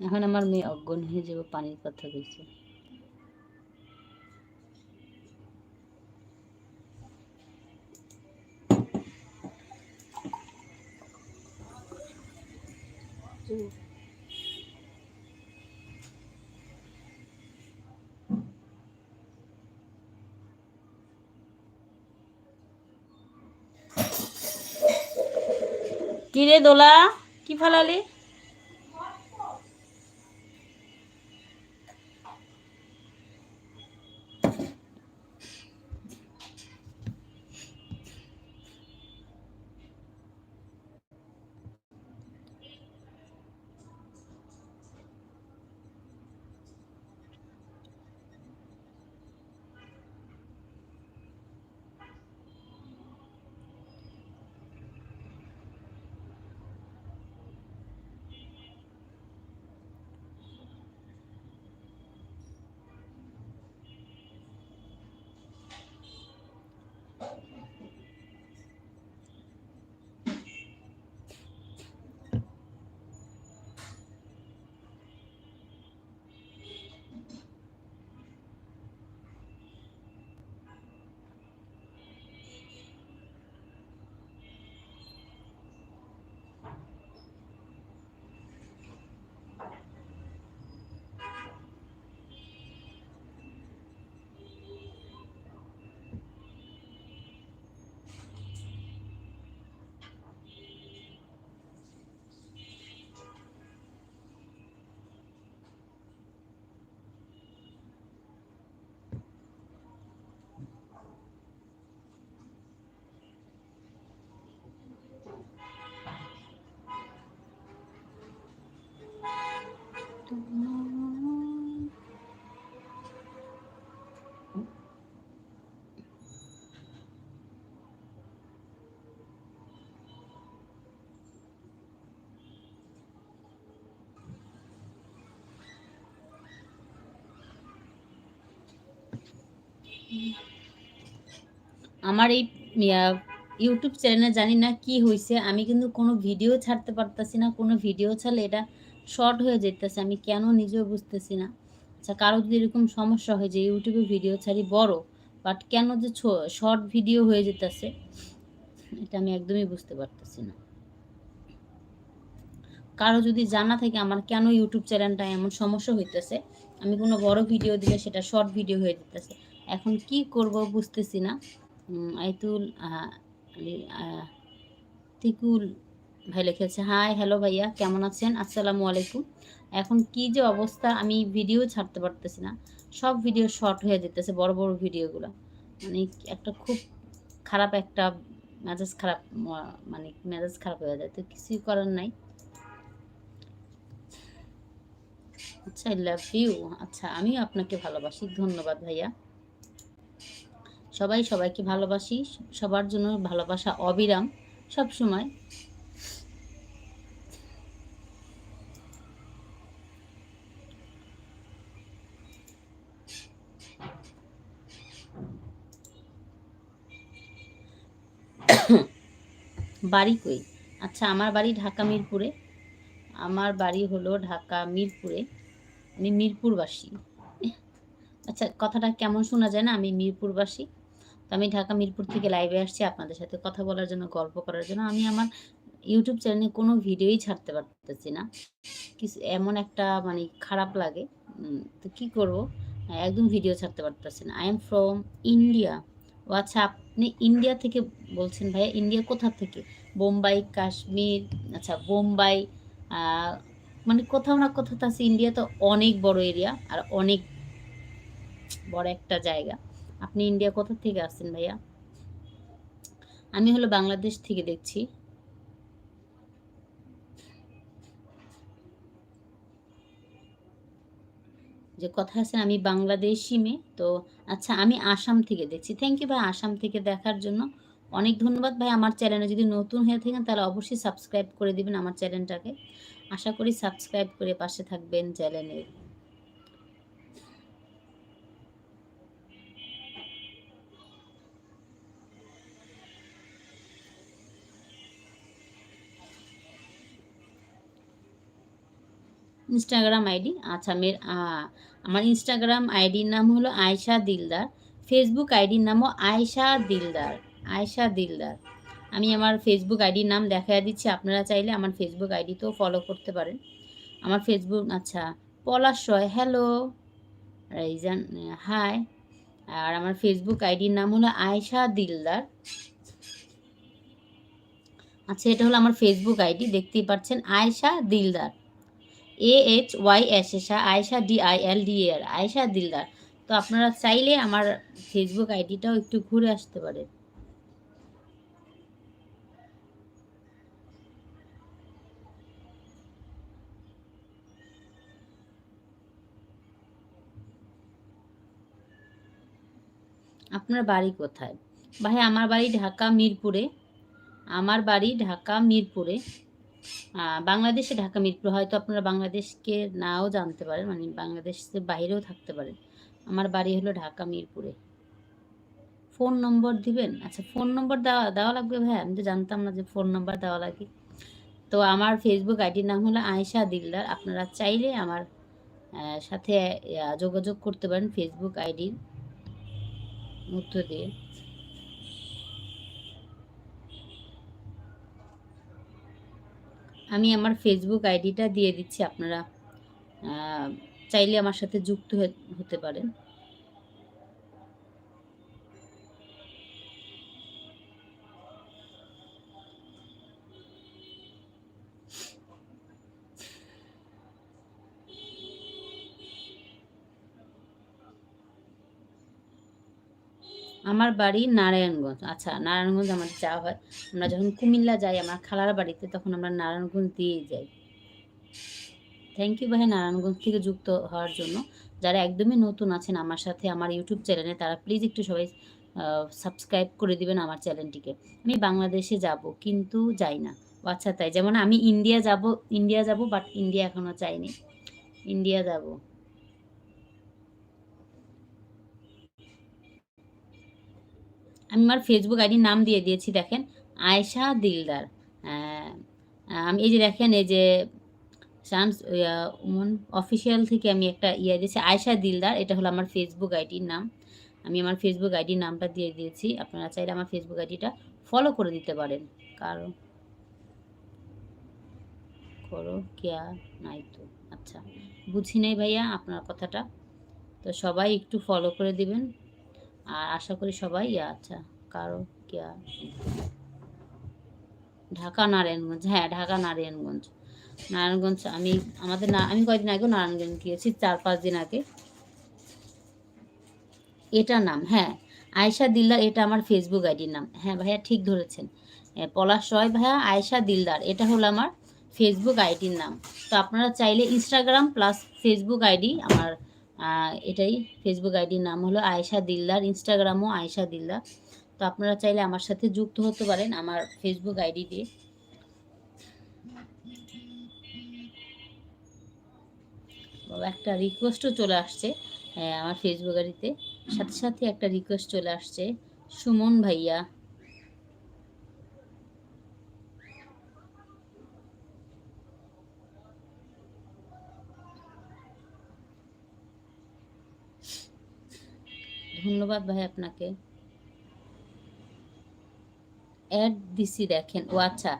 এখন আমার মেয়ে অজ্ঞান হয়ে যাবে পানির কথা কইছে। কিরে দোলা কি ফালালি? আমার এই ইউটিউব চ্যানেলে জানি না কি হয়েছে আমি কিন্তু কোনো ভিডিও ছাড়তে পারতাছি না, কোনো ভিডিও ছাড়লে এটা শর্ট হয়ে যেতেছে, আমি কেন নিজেও বুঝতেছি না। আচ্ছা কারও যদি এরকম সমস্যা হয় যে ইউটিউবে ভিডিও ছাড়ি বড়, বাট কেন যে শর্ট ভিডিও হয়ে যেতেছে, এটা আমি একদমই বুঝতে পারতেছি না। কারও যদি জানা থাকে আমার কেন ইউটিউব চ্যানেলটা এমন সমস্যা হইতেছে, আমি কোনো বড় ভিডিও দিলে সেটা শর্ট ভিডিও হয়ে যেতেছে। এখন কি করব বুঝতেছি না। আইতুল তিকুল ভাই লিখেছে হাই হ্যালো ভাইয়া, কেমন আছেন? আসসালামু আলাইকুম। এখন কি যে অবস্থা, আমি ভিডিও ছাড়তে পারতেছি না। সব ভিডিও শর্ট হয়ে যেতেছে, বড় বড় ভিডিওগুলো মানে একটা খুব খারাপ একটা মেজাজ খারাপ মানে মেজাজ খারাপ হয়ে যায়। তো কিছুই করার নাই। আচ্ছা আই লাভ ইউ আচ্ছা আমিও আপনাকে ভালোবাসি। ধন্যবাদ ভাইয়া। সবাই সবাইকে ভালোবাসি। সবার জন্য ভালোবাসা অবিরাম। সব সময় বাড়ি কই? আচ্ছা আমার বাড়ি ঢাকা মিরপুরে। আমার বাড়ি হলো ঢাকা মিরপুরে। আমি মিরপুরবাসী। আচ্ছা কথাটা কেমন শোনা যায় না? আমি মিরপুরবাসী। তো আমি ঢাকা মিরপুর থেকে লাইভে আসছি আপনাদের সাথে কথা বলার জন্য, গল্প করার জন্য। আমি আমার ইউটিউব চ্যানেলে কোনো ভিডিওই ছাড়তে পারতেছি না। কিছু এমন একটা মানে খারাপ লাগে। তো কী করব? একদম ভিডিও ছাড়তে পারতেছি না। আই এম ফ্রম ইন্ডিয়া ও আচ্ছা আপনি ইন্ডিয়া থেকে বলছেন ভাইয়া ইন্ডিয়া কোথা থেকে? বোম্বাই, কাশ্মীর আচ্ছা বোম্বাই মানে কোথাও না কোথাও আছে ইন্ডিয়া তো অনেক বড় এরিয়া আর অনেক বড় একটা জায়গা। আপনি ইন্ডিয়া কোথা থেকে আসছেন ভাইয়া? আমি হলো বাংলাদেশ থেকে দেখছি। যে কথা আছে আমি বাংলাদেশি মেয়ে, তো আচ্ছা আমি আসাম থেকে দেখছি। থ্যাংক ইউ ভাই আসাম থেকে দেখার জন্য। অনেক ধন্যবাদ ভাই আমার চ্যানেলে যদি নতুন হয়ে থাকেন তাহলে অবশ্যই সাবস্ক্রাইব করে দিবেন আমার চ্যানেলটাকে আশা করি সাবস্ক্রাইব করে পাশে থাকবেন চ্যানেলের ইনস্টাগ্রাম আইডি আচ্ছা মের আমার ইনস্টাগ্রাম আইডির নাম হলো আয়শা দিলদার ফেসবুক আইডির নামও আয়শা দিলদার আয়শা দিলদার। আমি আমার ফেসবুক আইডির নাম দেখা দিচ্ছি, আপনারা চাইলে আমার ফেসবুক আইডিতেও ফলো করতে পারেন। আমার ফেসবুক আচ্ছা Palash Roy hello Ryzen hi আর আমার ফেসবুক আইডির নাম হলো আয়শা দিলদার। আচ্ছা এটা হলো আমার ফেসবুক আইডি দেখতেই পাচ্ছেন, Ayesha Dildar. A H Y S S Ayesha D I L D R Ayesha Dildar. তো আপনারা চাইলে আমার ফেসবুক আইডিটাও একটু ঘুরে আসতে পারে আপনার বাড়ি কোথায়? ভাই, আমার বাড়ি ঢাকা মিরপুরে। আমার বাড়ি ঢাকা মিরপুরে। বাংলাদেশে ঢাকা মিরপুর হয়তো আপনারা বাংলাদেশকে নাও জানতে পারেন মানে বাংলাদেশের বাইরেও থাকতে পারেন। আমার বাড়ি হলো ঢাকা মিরপুরে। ফোন নম্বর দিবেন? আচ্ছা ফোন নম্বর দেওয়া দেওয়া লাগবে ভাই? আমি তো জানতাম না যে ফোন নম্বর দেওয়া লাগে। তো আমার ফেসবুক আইডির নাম হলো আয়েশা দিলদার। আপনারা চাইলে আমার সাথে যোগাযোগ করতে পারেন ফেসবুক আইডির মধ্য দিয়ে। আমি আমার ফেসবুক আইডিটা দিয়ে দিচ্ছি আপনারা চাইলে আমার সাথে যুক্ত হতে পারেন। আমার বাড়ি নারায়ণগঞ্জ। আচ্ছা নারায়ণগঞ্জ আমাদের যাওয়া হয়। আমরা যখন কুমিল্লা যাই, আমার খালার বাড়িতে, তখন আমরা নারায়ণগঞ্জ দিয়েই যাই। থ্যাংক ইউ ভাই নারায়ণগঞ্জ থেকে যুক্ত হওয়ার জন্য। যারা একদমই নতুন আছেন আমার সাথে, আমার ইউটিউব চ্যানেলে তারা প্লিজ একটু সবাই সাবস্ক্রাইব করে দিবেন আমার চ্যানেলটিকে আমি বাংলাদেশে যাব, কিন্তু যাই না। আচ্ছা তাই। যেমন আমি ইন্ডিয়া যাব ইন্ডিয়া যাব বাট ইন্ডিয়া এখনও চাইনি ইন্ডিয়া যাব। আমি আমার ফেসবুক আইডির নাম দিয়ে দিয়েছি, দেখেন, আয়শা দিলদার। আমি এই যে দেখেন, এই যে শামস উমন অফিসিয়াল থেকে আমি একটা ইয়ে দিয়েছি, আয়শা দিলদার, এটা হলো আমার ফেসবুক আইডির নাম। আমি আমার ফেসবুক আইডির নামটা দিয়ে দিয়েছি, আপনারা চাইলে আমার ফেসবুক আইডিটা ফলো করে দিতে পারেন। কারণ করো কেয়া নাই তো। আচ্ছা বুঝি নাই ভাইয়া আপনার কথাটা। তো সবাই একটু ফলো করে দিবেন। আর আশা করি সবাই আচ্ছা কারও কেয়া ঢাকা, নারায়ণগঞ্জ হ্যাঁ ঢাকা, নারায়ণগঞ্জ। নারায়ণগঞ্জ, আমি, আমাদের না, আমি কয়েকদিন আগেও নারায়ণগঞ্জ গিয়েছি, চার, পাঁচ দিন আগে। এটা নাম হ্যাঁ আয়সা দিলদার, এটা আমার ফেসবুক আইডির নাম। হ্যাঁ ভাইয়া, ঠিক ধরেছেন। পলাশ রয়, ভাইয়া আয়সা দিলদার, এটা হলো আমার ফেসবুক আইডির নাম। তো আপনারা চাইলে ইনস্টাগ্রাম প্লাস ফেসবুক আইডি আমার এটাই ফেসবুক আইডির নাম হলো আয়েশা দিলদার ইনস্টাগ্রামও আয়েশা দিলদার। তো আপনারা চাইলে আমার সাথে যুক্ত হতে পারেন আমার ফেসবুক আইডি দিয়ে। একটা রিকোয়েস্টও চলে আসছে আমার ফেসবুক আইডিতে সাথে সাথে একটা রিকোয়েস্ট চলে আসছে, সুমন ভাইয়া। ধন্যবাদ ভাই আপনাকে। অ্যাড দিছি দেখেন, ও আচ্ছা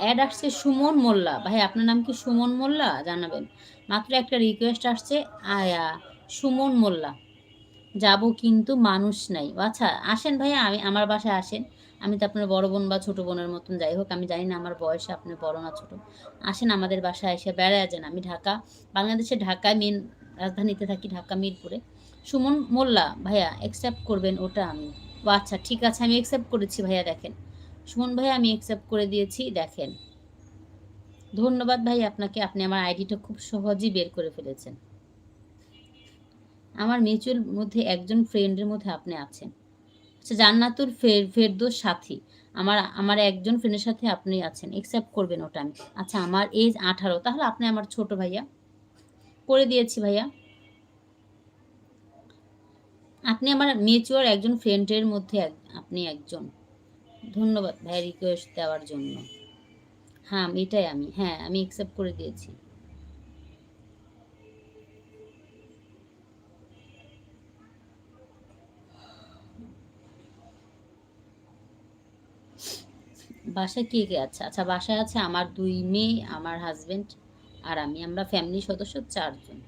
অ্যাড আসছে সুমন মোল্লা। ভাই, আপনার নাম কি সুমন মোল্লা? জানাবেন। মাত্র একটা রিকোয়েস্ট আসছে, আয়া, সুমন মোল্লা। যাব কিন্তু মানুষ নাই। আচ্ছা আসেন ভাইয়া, আমি, আমার বাসায় আসেন। আমি তো আপনার বড় বোন বা ছোট বোনের মতন, যাই হোক, আমি জানি না আমার বয়সে, আপনি বড় না ছোট। আসেন আমাদের বাসায় এসে, বেড়ায় যান। আমি ঢাকা বাংলাদেশে ঢাকায় মেন রাজধানীতে থাকি ঢাকা, মিরপুরে। সুমন, মোল্লা, ভাইয়া অ্যাকসেপ্ট করবেন ওটা আমি। ও আচ্ছা ঠিক আছে, আমি অ্যাকসেপ্ট করেছি ভাইয়া, দেখেন। সুমন ভাইয়া আমি অ্যাকসেপ্ট করে দিয়েছি, দেখেন। ধন্যবাদ ভাই আপনাকে, আপনি আমার আইডিটা খুব সহজেই বের করে ফেলেছেন। আমার মিউচুয়াল মধ্যে একজন ফ্রেন্ডের মধ্যে আপনি আছেন। আচ্ছা জান্নাতুর ফের, ফেরদোস সাথী, আমার আমার একজন ফ্রেন্ডের সাথে আপনি আছেন অ্যাকসেপ্ট করবেন ওটা আমি। আচ্ছা আমার এজ আঠারো, তাহলে আপনি আমার ছোট ভাইয়া। করে দিয়েছি ভাইয়া। আপনি আমার মেচুয়ার একজন ফ্রেন্ডের মধ্যে আপনি একজন। ধন্যবাদ ভাই রিকোয়েস্ট দেওয়ার জন্য। হ্যাঁ এটাই, আমি হ্যাঁ আমি অ্যাকসেপ্ট করে দিয়েছি। বাসায় কে কে আছে? আচ্ছা বাসায় আছে আমার দুই মেয়ে, আমার হাজবেন্ড আর আমি আমরা ফ্যামিলি সদস্য চারজন।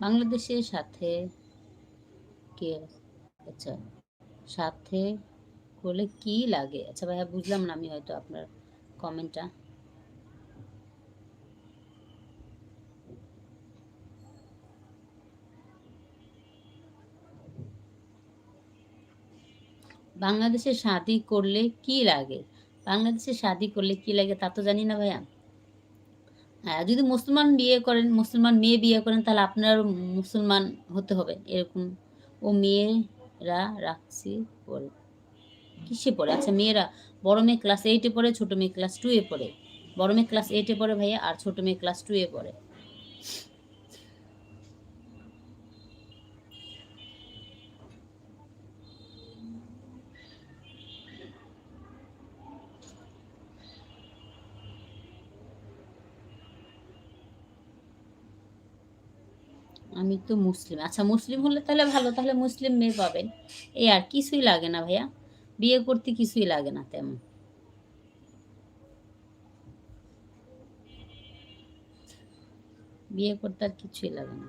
বাংলাদেশের সাথে কে আচ্ছা সাথে করলে কি লাগে? আচ্ছা ভাইয়া, বুঝলাম না আমি হয়তো আপনার কমেন্টটা বাংলাদেশে শাদি করলে কি লাগে? বাংলাদেশে শাদি করলে কি লাগে তা তো জানি না ভাইয়া। হ্যাঁ যদি মুসলমান বিয়ে করেন, মুসলমান মেয়ে বিয়ে করেন, তাহলে আপনার মুসলমান হতে হবে। এরকম ও মেয়েরা রাখছি পড়ে কিসে পড়ে? আচ্ছা মেয়েরা বড় মেয়ে ক্লাস এইটে পড়ে, ছোট মেয়ে ক্লাস টু এ পড়ে। বড় মেয়ে ক্লাস এইটে পড়ে ভাইয়া, আর ছোট মেয়ে ক্লাস টু এ পড়ে। আমি তো মুসলিম। আচ্ছা মুসলিম হলে তাহলে ভালো, তাহলে মুসলিম মেয়ে পাবেন। এই আর কিছুই লাগে না ভাইয়া। বিয়ে করতে কিছুই লাগে না তেমন। বিয়ে করতে আর কিছুই লাগে না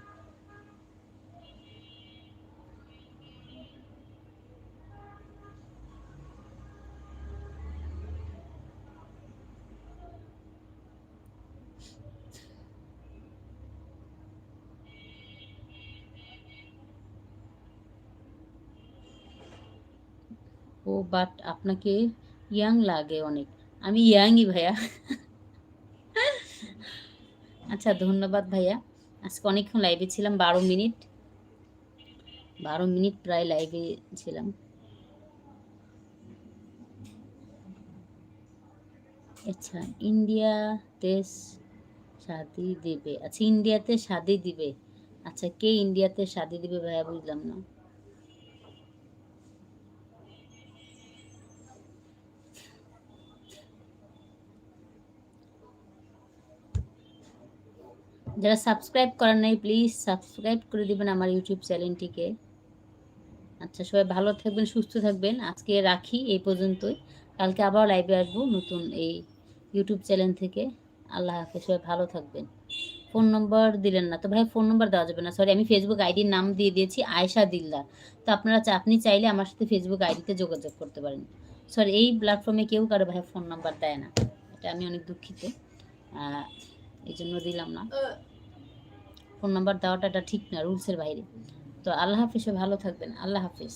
ও বাট আপনাকে ইয়াং লাগে অনেক। আমি ইয়াংই ভাইয়া। আচ্ছা ধন্যবাদ ভাইয়া। আজকে অনেকক্ষণ লাইভে ছিলাম, বারো মিনিট। বারো মিনিট প্রায় লাইভে ছিলাম। আচ্ছা ইন্ডিয়াতে শাদি দেবে। আচ্ছা ইন্ডিয়াতে শাদি দিবে। আচ্ছা কে ইন্ডিয়াতে শাদি দিবে ভাইয়া বুঝলাম না। যারা সাবস্ক্রাইব করেন নাই প্লিজ সাবস্ক্রাইব করে দিবেন আমার ইউটিউব চ্যানেলটিকে আচ্ছা সবাই ভালো থাকবেন, সুস্থ থাকবেন। আজকে রাখি এই পর্যন্তই। কালকে আবার লাইভে আসব নতুন এই ইউটিউব চ্যানেল থেকে। আল্লাহ হাফেজ, সবাই ভালো থাকবেন। ফোন নম্বর দিলেন না। তো ভাই ফোন নম্বর দেওয়া যাবে না। সরি আমি ফেসবুক আইডির নাম দিয়ে দিয়েছি, আয়শা দিল্লা তো আপনারা আপনি চাইলে আমার সাথে ফেসবুক আইডিতে যোগাযোগ করতে পারেন। সরি এই প্ল্যাটফর্মে কেউ কারও ভাই ফোন নাম্বার দেয় না। এটা আমি অনেক দুঃখিত। এই জন্য দিলাম না। ফোন নাম্বার দেওয়াটা এটা ঠিক না, রুলসের বাইরে। তো আল্লাহ হাফিজ, ভালো থাকবেন। আল্লাহ হাফিজ।